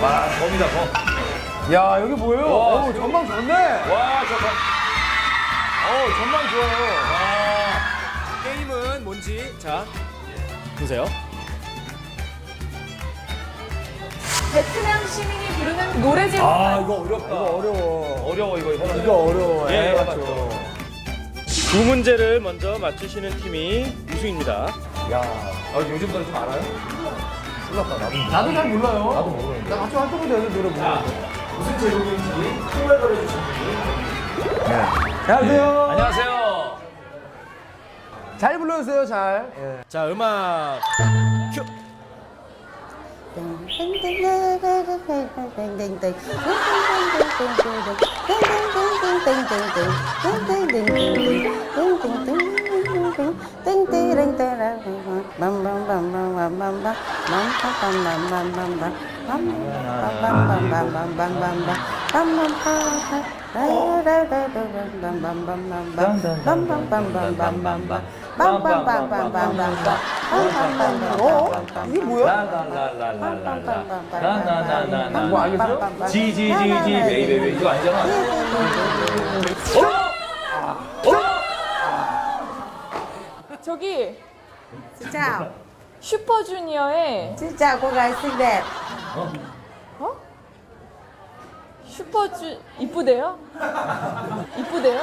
와, 범이다, 범. 야 여기 뭐예요? 와, 어, 전망 좋네. 와, 저 범. 어 전망 좋아요. 게임은 뭔지 자 보세요. 베트남 시민이 부르는 노래 제목 아, 이거 어렵다. 이거 어려워. 어려워, 이거. 해봐. 이거 어려워. 예, 예, 맞죠. 맞죠. 두 문제를 먼저 맞추시는 팀이 우승입니다. 야 아, 요즘 노래 좀 알아요? 몰랐다, 나도. 나도 잘 몰라요. 나도 모르는데. 나 같이 활동도 해도 노래 모르는데. 무슨 제목인지 정말 걸어주신 분이. 안녕하세요. 안녕하세요. 잘 불러주세요 잘. 예. 자 음악 큐. 이게 뭐야? 뭐 알겠어요? 지지지지 베이베이 이거 아니잖아. 저기 chào, 슈퍼주니어의 cô gái xinh đẹp. 어? 슈퍼주 이쁘대요? 이쁘대요?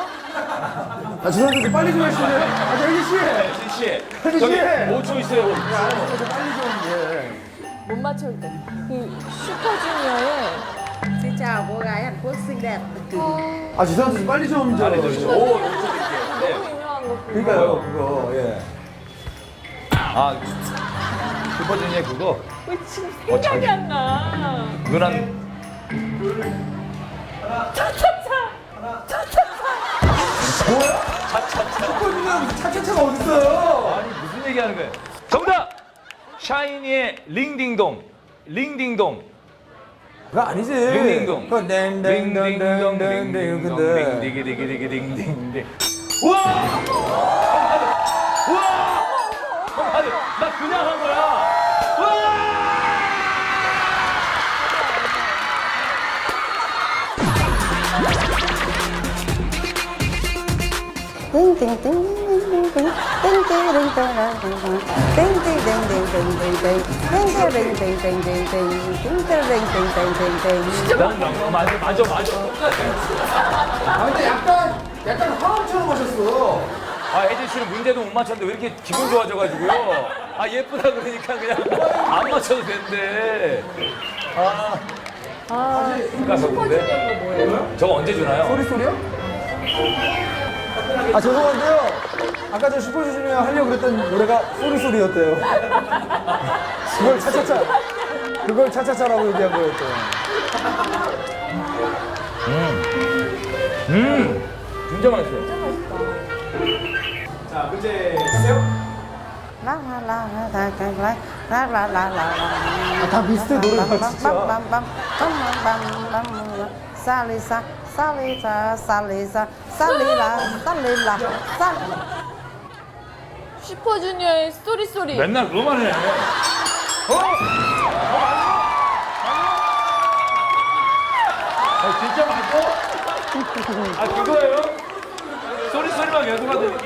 아 죄송한데 좀 빨리 좀 해주세요. 아 혜지 씨. 혜진 씨, 혜진 저기 씨. 5초 있어요. 빨리 좀 예. 못 맞출 때. 그 슈퍼주니어의 Hàn Quốc xinh đẹp. 아 죄송한데 좀 빨리 좀. 좀. 오, 5초 드릴게요. 네. 그러니까요 그거 예. 아, 슈퍼주니어 그거 왜 지금 생각이 안 나? 누난 슈퍼주니어 무슨 차차차가 어딨어요? 아니 무슨 얘기하는 거예요? 정답. 샤이니의 링딩동. 링딩동. 그거 아니지. 링딩동. 그거. 딩딩딩딩딩딩딩. 나 그냥 한 거야. 우와! Tinh tinh tinh tinh tinh tinh tinh tinh tinh tinh 우와! 우와! 아니, 나 그냥 한 거야. 우와! 띵띵띵. 난 영- 맞아, 맞아, 맞아. 아 근데 약간 약간 화음처럼 하셨어. 아, 혜진 씨는 문제도 못 맞췄는데 왜 이렇게 기분 좋아져가지고요. 아, 예쁘다 그러니까 그냥 안 맞춰도 된대. 아, 아, 가서 근데. 슈퍼주니어가 뭐예요? 저거 언제 주나요? 소리 소리요? 아 죄송한데요. 아까 저 슈퍼주니어 하려고 그랬던 노래가 소리 소리였대요. 그걸 차차차. 그걸 차차차라고 얘기한 거였대요. 음, 진짜 맛있어요. 자 문제 주세요. 아, 진짜. 살리사 살리사 살리사 살리라 살리라 살 슈퍼주니어의 쏘리 쏘리. 맨날 그거만 해. 어? 아, 진짜 맞고? 아, 그거예요? 소리 소리만 계속 하더니.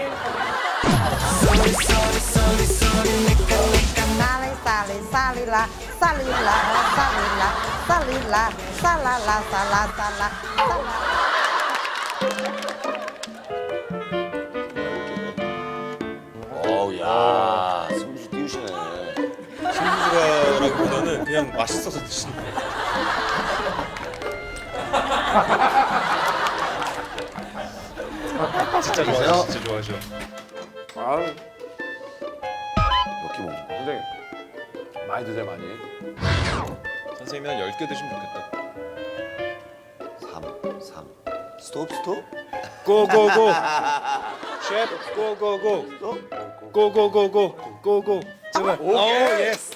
살리 살리 살리라 살리라 살리라 살리라 살라라 살라 살라 어우 야 승부수 띄우시네 승부수라기보다는 그냥 맛있어서 드시는 거예요. 진짜 좋아하죠, 진짜 좋아하죠. 몇개 먹는 거야? 선생님 많이 드세요 많이. 선생님이 한 10개 드시면 좋겠다. 3 3 스톱 스톱? 고고고. 셰프 고고고. 고고고고. 고고. 제발. 오 예스